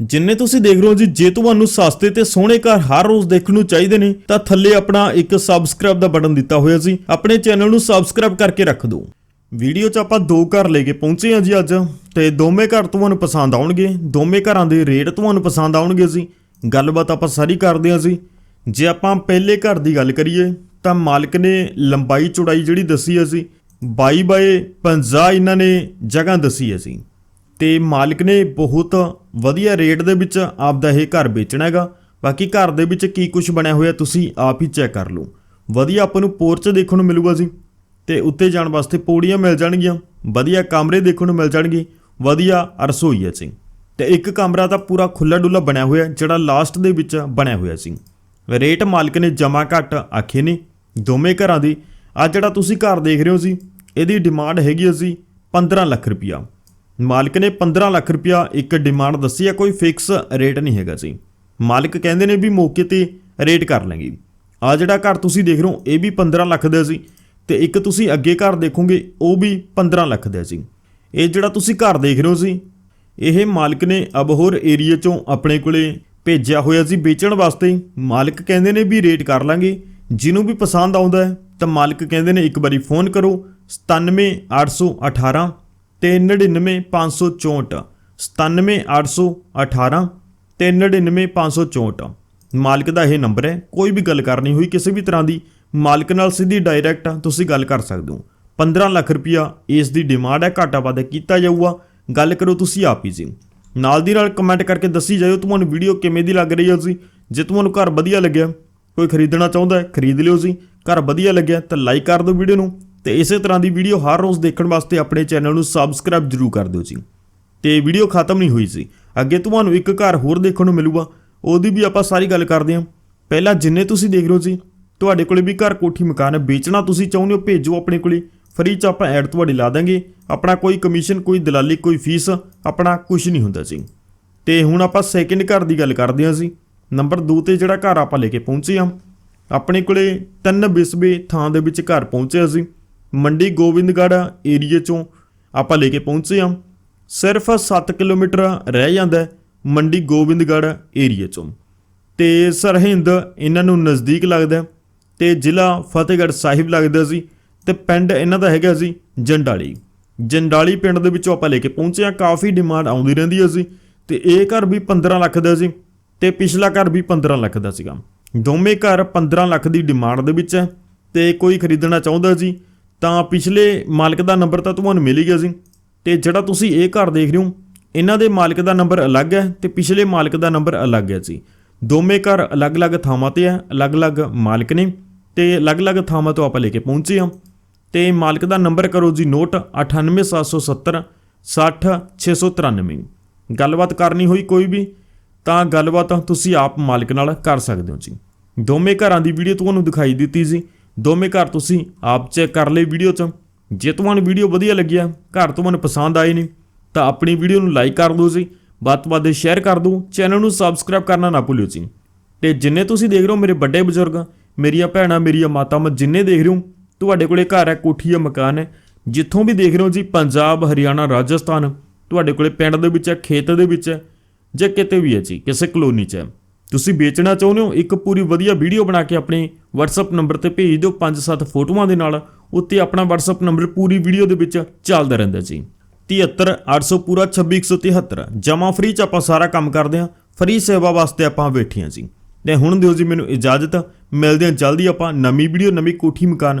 ਜਿੰਨੇ ਤੁਸੀਂ ਦੇਖ ਰਹੇ ਹੋ ਜੀ, ਜੇ ਤੁਹਾਨੂੰ ਸਸਤੇ ਤੇ ਸੋਹਣੇ ਘਰ ਹਰ ਰੋਜ਼ ਦੇਖਣ ਨੂੰ ਚਾਹੀਦੇ ਨੇ, ਤਾਂ ਥੱਲੇ ਆਪਣਾ ਇੱਕ ਸਬਸਕ੍ਰਾਈਬ ਦਾ ਬਟਨ ਦਿੱਤਾ ਹੋਇਆ ਸੀ। ਆਪਣੇ ਚੈਨਲ ਨੂੰ ਸਬਸਕ੍ਰਾਈਬ ਕਰਕੇ ਰੱਖ ਦਿਓ। ਵੀਡੀਓ 'ਚ ਆਪਾਂ ਦੋ ਘਰ ਲੈ ਕੇ ਪਹੁੰਚੇ ਹਾਂ ਜੀ ਅੱਜ, ਤੇ ਦੋਵੇਂ ਘਰ ਤੁਹਾਨੂੰ ਪਸੰਦ ਆਉਣਗੇ। ਦੋਵੇਂ ਘਰਾਂ ਦੇ ਰੇਟ ਤੁਹਾਨੂੰ ਪਸੰਦ ਆਉਣਗੇ ਜੀ। ਗੱਲਬਾਤ ਆਪਾਂ ਸਾਰੀ ਕਰਦੇ ਹਾਂ ਜੀ। ਜੇ ਆਪਾਂ ਪਹਿਲੇ ਘਰ ਦੀ ਗੱਲ ਕਰੀਏ, ਤਾਂ ਮਾਲਕ ਨੇ ਲੰਬਾਈ ਚੌੜਾਈ ਜਿਹੜੀ ਦੱਸੀ ਹੈ ਜੀ 22 ਬਾਏ 50 ਇਹਨਾਂ ਨੇ ਜਗ੍ਹਾ ਦੱਸੀ ਹੈ ਜੀ। ਤੇ ਮਾਲਕ ਨੇ ਬਹੁਤ ਵਧੀਆ ਰੇਟ ਦੇ ਵਿੱਚ ਆਪਦਾ ਇਹ ਘਰ ਵੇਚਣਾ ਹੈਗਾ। ਬਾਕੀ ਘਰ ਦੇ ਵਿੱਚ ਕੀ ਕੁਝ ਬਣਿਆ ਹੋਇਆ ਤੁਸੀਂ ਆਪ ਹੀ ਚੈੱਕ ਕਰ ਲਓ। ਵਧੀਆ ਆਪਾਂ ਨੂੰ ਪੋਰਚ ਦੇਖਣ ਨੂੰ ਮਿਲੂਗਾ ਜੀ। ਤੇ ਉੱਤੇ ਜਾਣ ਵਾਸਤੇ ਪੌੜੀਆਂ ਮਿਲ ਜਾਣਗੀਆਂ। ਵਧੀਆ ਕਮਰੇ ਦੇਖਣ ਨੂੰ ਮਿਲ ਜਾਣਗੇ। ਵਧੀਆ ਰਸੋਈ ਹੈ ਜੀ। ਤੇ ਇੱਕ ਕਮਰਾ ਤਾਂ ਪੂਰਾ ਖੁੱਲਾ ਡੁੱਲਾ ਬਣਿਆ ਹੋਇਆ, ਜਿਹੜਾ ਲਾਸਟ ਦੇ ਵਿੱਚ ਬਣਿਆ ਹੋਇਆ ਸੀ। ਰੇਟ ਮਾਲਕ ਨੇ ਜਮਾ ਘੱਟ ਆਖੇ ਨੇ ਦੋਵੇਂ ਘਰਾਂ ਦੀ। ਆ ਜਿਹੜਾ ਤੁਸੀਂ ਘਰ ਦੇਖ ਰਹੇ ਹੋ ਸੀ ਇਹਦੀ ਡਿਮਾਂਡ ਹੈਗੀ ਸੀ 15 ਲੱਖ ਰੁਪਇਆ। ਮਾਲਕ ਨੇ 15 ਲੱਖ ਰੁਪਇਆ ਇੱਕ ਡਿਮਾਂਡ ਦੱਸੀ ਹੈ, ਕੋਈ ਫਿਕਸ ਰੇਟ ਨਹੀਂ ਹੈਗਾ ਸੀ ਮਾਲਕ ਕਹਿੰਦੇ ਨੇ ਵੀ ਮੌਕੇ ਤੇ ਰੇਟ ਕਰ ਲਾਂਗੇ। ਆ ਜਿਹੜਾ ਘਰ ਤੁਸੀਂ ਦੇਖ ਰਹੇ ਹੋ, ਇਹ ਵੀ 15 ਲੱਖ ਦਾ ਸੀ ਤੇ ਇੱਕ ਤੁਸੀਂ ਅੱਗੇ ਘਰ ਦੇਖੋਗੇ, ਉਹ ਵੀ 15 ਲੱਖ ਦਾ ਸੀ ਇਹ ਜਿਹੜਾ ਤੁਸੀਂ ਘਰ ਦੇਖ ਰਹੇ ਹੋ ਸੀ ਇਹ ਮਾਲਕ ਨੇ ਅਬਹੋਰ ਏਰੀਆ ਚੋਂ ਆਪਣੇ ਕੋਲੇ ਭੇਜਿਆ ਹੋਇਆ ਸੀ ਵੇਚਣ ਵਾਸਤੇ। ਮਾਲਕ ਕਹਿੰਦੇ ਨੇ ਵੀ ਰੇਟ ਕਰ ਲਾਂਗੇ। ਜਿਹਨੂੰ ਵੀ ਪਸੰਦ ਆਉਂਦਾ ਹੈ, ਤਾਂ ਮਾਲਕ ਕਹਿੰਦੇ ਨੇ ਇੱਕ ਵਾਰੀ ਫੋਨ ਕਰੋ 97818 ਤੇ 99564 97818 ਤੇ 99564 ਮਾਲਕ ਦਾ ਇਹ ਨੰਬਰ ਹੈ। ਕੋਈ ਵੀ ਗੱਲ ਕਰਨੀ ਹੋਈ ਕਿਸੇ ਵੀ ਤਰ੍ਹਾਂ ਦੀ, ਮਾਲਕ ਨਾਲ ਸਿੱਧੀ ਡਾਇਰੈਕਟ ਤੁਸੀਂ ਗੱਲ ਕਰ ਸਕਦੇ ਹੋ। 15 ਲੱਖ ਰੁਪਇਆ ਇਸ ਦੀ ਡਿਮਾਂਡ ਹੈ, ਘਾਟਾ ਵਾਧਾ ਕੀਤਾ ਜਾਊਗਾ। ਗੱਲ ਕਰੋ ਤੁਸੀਂ ਆਪ ਹੀ ਜੀ। ਨਾਲ ਦੀ ਨਾਲ ਕਮੈਂਟ ਕਰਕੇ ਦੱਸੀ ਜਾਇਓ ਤੁਹਾਨੂੰ ਵੀਡੀਓ ਕਿਵੇਂ ਦੀ ਲੱਗ ਰਹੀ ਹੈ ਜੀ। ਜੇ ਤੁਹਾਨੂੰ ਘਰ ਵਧੀਆ ਲੱਗਿਆ, ਕੋਈ ਖਰੀਦਣਾ ਚਾਹੁੰਦਾ ਹੈ, ਖਰੀਦ ਲਿਓ ਜੀ। ਘਰ ਵਧੀਆ ਲੱਗਿਆ ਤਾਂ ਲਾਈਕ ਕਰ ਦਿਓ ਵੀਡੀਓ ਨੂੰ। ਤੇ ਇਸੇ ਤਰ੍ਹਾਂ ਦੀ ਵੀਡੀਓ ਹਰ ਰੋਜ਼ ਦੇਖਣ ਵਾਸਤੇ ਆਪਣੇ ਚੈਨਲ ਨੂੰ ਸਬਸਕ੍ਰਾਈਬ ਜ਼ਰੂਰ ਕਰ ਦਿਓ ਜੀ। ਤੇ ਵੀਡੀਓ ਖਤਮ ਨਹੀਂ ਹੋਈ ਸੀ। ਅੱਗੇ ਤੁਹਾਨੂੰ ਇੱਕ ਘਰ ਹੋਰ ਦੇਖਣ ਨੂੰ ਮਿਲੂਗਾ। ਉਹਦੀ ਵੀ ਆਪਾਂ ਸਾਰੀ ਗੱਲ ਕਰਦੇ ਹਾਂ। ਪਹਿਲਾਂ ਜਿੰਨੇ ਤੁਸੀਂ ਦੇਖ ਰਹੇ ਹੋ ਜੀ, ਤੁਹਾਡੇ ਕੋਲੇ ਵੀ ਘਰ ਕੋਠੀ ਮਕਾਨ ਵੇਚਣਾ ਤੁਸੀਂ ਚਾਹੁੰਦੇ ਹੋ, ਭੇਜੋ ਆਪਣੇ ਕੋਲੇ। ਫ੍ਰੀ ਚ ਆਪਾਂ ਐਡ ਤੁਹਾਡੀ ਲਾ ਦਾਂਗੇ। ਆਪਣਾ ਕੋਈ ਕਮਿਸ਼ਨ, ਕੋਈ ਦਲਾਲੀ, ਕੋਈ ਫੀਸ ਆਪਣਾ ਕੁਝ ਨਹੀਂ ਹੁੰਦਾ ਜੀ। ਤੇ ਹੁਣ ਆਪਾਂ ਸੈਕਿੰਡ ਘਰ ਦੀ ਗੱਲ ਕਰਦੇ ਹਾਂ ਜੀ। ਨੰਬਰ 2 ਤੇ ਜਿਹੜਾ ਘਰ ਆਪਾਂ ਲੈ ਕੇ ਪਹੁੰਚੇ ਹਾਂ। ਆਪਣੇ ਕੋਲੇ ਤਿੰਨ ਬਿਸਬੇ ਥਾਂ ਦੇ ਵਿੱਚ ਘਰ ਪਹੁੰਚੇ ਅਸੀਂ ਮੰਡੀ ਗੋਬਿੰਦਗੜ੍ਹ ਏਰੀਏ ਚੋਂ ਆਪਾਂ ਲੈ ਕੇ ਪਹੁੰਚੇ ਹਾਂ। ਸਿਰਫ 7 ਕਿਲੋਮੀਟਰ ਰਹਿ ਜਾਂਦਾ ਮੰਡੀ ਗੋਬਿੰਦਗੜ੍ਹ ਏਰੀਏ ਚੋਂ। ਤੇ ਸਰਹਿੰਦ ਇਹਨਾਂ ਨੂੰ ਨਜ਼ਦੀਕ ਲੱਗਦਾ ਹੈ ਤੇ ਜ਼ਿਲ੍ਹਾ ਫਤਿਹਗੜ੍ਹ ਸਾਹਿਬ ਲੱਗਦਾ ਸੀ ਤੇ ਪਿੰਡ ਇਹਨਾਂ ਦਾ ਹੈਗਾ ਸੀ ਜੰਡਾਲੀ। ਜੰਡਾਲੀ ਪਿੰਡ ਦੇ ਵਿੱਚੋਂ ਆਪਾਂ ਲੈ ਕੇ ਪਹੁੰਚੇ ਹਾਂ। ਕਾਫੀ ਡਿਮਾਂਡ ਆਉਂਦੀ ਰਹਿੰਦੀ ਹੈ ਸੀ ਤੇ ਇਹ ਘਰ ਵੀ 15 ਲੱਖ ਦਾ ਸੀ ਤੇ ਪਿਛਲਾ ਘਰ ਵੀ 15 ਲੱਖ ਦਾ ਸੀਗਾ। ਦੋਵੇਂ ਘਰ 15 ਲੱਖ ਦੀ ਡਿਮਾਂਡ ਦੇ ਵਿੱਚ ਹੈ ਤੇ ਕੋਈ ਖਰੀਦਣਾ ਚਾਹੁੰਦਾ ਸੀ ਤਾਂ ਪਿਛਲੇ ਮਾਲਕ ਦਾ ਨੰਬਰ ਤਾਂ ਤੁਹਾਨੂੰ ਮਿਲ ਹੀ ਗਿਆ ਸੀ। ਤੇ ਜਿਹੜਾ ਤੁਸੀਂ ਇਹ ਘਰ ਦੇਖ ਰਹੇ ਹੋ, ਇਹਨਾਂ ਦੇ ਮਾਲਕ ਦਾ ਨੰਬਰ ਅਲੱਗ ਹੈ ਤੇ ਪਿਛਲੇ ਮਾਲਕ ਦਾ ਨੰਬਰ ਅਲੱਗ ਹੈ ਜੀ। ਦੋਵੇਂ ਘਰ ਅਲੱਗ-ਅਲੱਗ ਥਾਵਾਂ ਤੇ ਹੈ, ਅਲੱਗ-ਅਲੱਗ ਮਾਲਕ ਨੇ ਤੇ ਅਲੱਗ-ਅਲੱਗ ਥਾਵਾਂ ਤੋਂ ਆਪਾਂ ਲੈ ਕੇ ਪਹੁੰਚੇ ਹਾਂ। ਤੇ ਮਾਲਕ ਦਾ ਨੰਬਰ ਕਰੋ ਜੀ ਨੋਟ 98770 60693 ਗੱਲਬਾਤ ਕਰਨੀ ਹੋਈ ਕੋਈ ਵੀ, ਤਾਂ ਗੱਲਬਾਤ ਤੁਸੀਂ ਆਪ ਮਾਲਕ ਨਾਲ ਕਰ ਸਕਦੇ ਹੋ ਜੀ। ਦੋਵੇਂ ਘਰਾਂ ਦੀ ਵੀਡੀਓ ਤੁਹਾਨੂੰ ਦਿਖਾਈ ਦਿੱਤੀ ਸੀ। ਦੋਵੇਂ ਘਰ ਤੁਸੀਂ ਆਪ ਚੈੱਕ ਕਰ ਲਈ ਵੀਡੀਓ 'ਚ। ਜੇ ਤੁਹਾਨੂੰ ਵੀਡੀਓ ਵਧੀਆ ਲੱਗਿਆ, ਘਰ ਤੁਹਾਨੂੰ ਪਸੰਦ ਆਏ ਨੇ ਤਾਂ ਆਪਣੀ ਵੀਡੀਓ ਨੂੰ ਲਾਈਕ ਕਰ ਦਿਓ ਜੀ। ਵੱਧ ਤੋਂ ਵੱਧ ਸ਼ੇਅਰ ਕਰ ਦਿਓ। ਚੈਨਲ ਨੂੰ ਸਬਸਕ੍ਰਾਈਬ ਕਰਨਾ ਨਾ ਭੁੱਲਿਓ ਜੀ। ਤੇ ਜਿੰਨੇ ਤੁਸੀਂ ਦੇਖ ਰਹੇ ਹੋ ਮੇਰੇ ਵੱਡੇ ਬਜ਼ੁਰਗ, ਮੇਰੀਆਂ ਭੈਣਾਂ, ਮੇਰੀਆਂ ਮਾਤਾਵਾਂ ਜਿੰਨੇ ਦੇਖ ਰਹੇ ਹੋ, ਤੁਹਾਡੇ ਕੋਲੇ ਘਰ ਹੈ, ਕੋਠੀ ਹੈ, ਮਕਾਨ ਹੈ। ਜਿੱਥੋਂ ਵੀ ਦੇਖ ਰਹੇ ਹੋ ਜੀ, ਪੰਜਾਬ, ਹਰਿਆਣਾ, ਰਾਜਸਥਾਨ, ਤੁਹਾਡੇ ਕੋਲੇ ਪਿੰਡ ਦੇ ਵਿੱਚ ਹੈ, ਖੇਤ ਦੇ ਵਿੱਚ ਹੈ, ਜਾਂ ਕਿਤੇ ਵੀ ਹੈ ਜੀ, ਕਿਸੇ ਕਲੋਨੀ 'ਚ ਹੈ। ਤੁਸੀਂ ਵੇਚਣਾ ਚਾਹੁੰਦੇ ਹੋ, ਇੱਕ ਪੂਰੀ ਵਧੀਆ ਵੀਡੀਓ ਬਣਾ ਕੇ ਆਪਣੇ WhatsApp ਨੰਬਰ ਤੇ ਭੇਜ ਦਿਓ 5-7 ਫੋਟੋਆਂ ਦੇ ਨਾਲ, ਉੱਤੇ ਆਪਣਾ WhatsApp ਨੰਬਰ ਪੂਰੀ ਵੀਡੀਓ ਦੇ ਵਿੱਚ ਚੱਲਦਾ ਰਹਿੰਦਾ ਜੀ। 73 800 ਪੂਰਾ 26173 ਜਮਾ ਫ੍ਰੀ ਚ ਆਪਾਂ ਸਾਰਾ ਕੰਮ ਕਰਦੇ ਹਾਂ ਫ੍ਰੀ ਸੇਵਾ ਵਾਸਤੇ ਆਪਾਂ ਬੈਠੇ ਹਾਂ ਜੀ। ਤੇ ਹੁਣ ਦਿਓ ਜੀ ਮੈਨੂੰ ਇਜਾਜ਼ਤ, ਮਿਲਦੇ ਹਾਂ ਜਲਦੀ ਆਪਾਂ ਨਵੀਂ ਵੀਡੀਓ, ਨਵੀਂ ਕੋਠੀ ਮਕਾਨ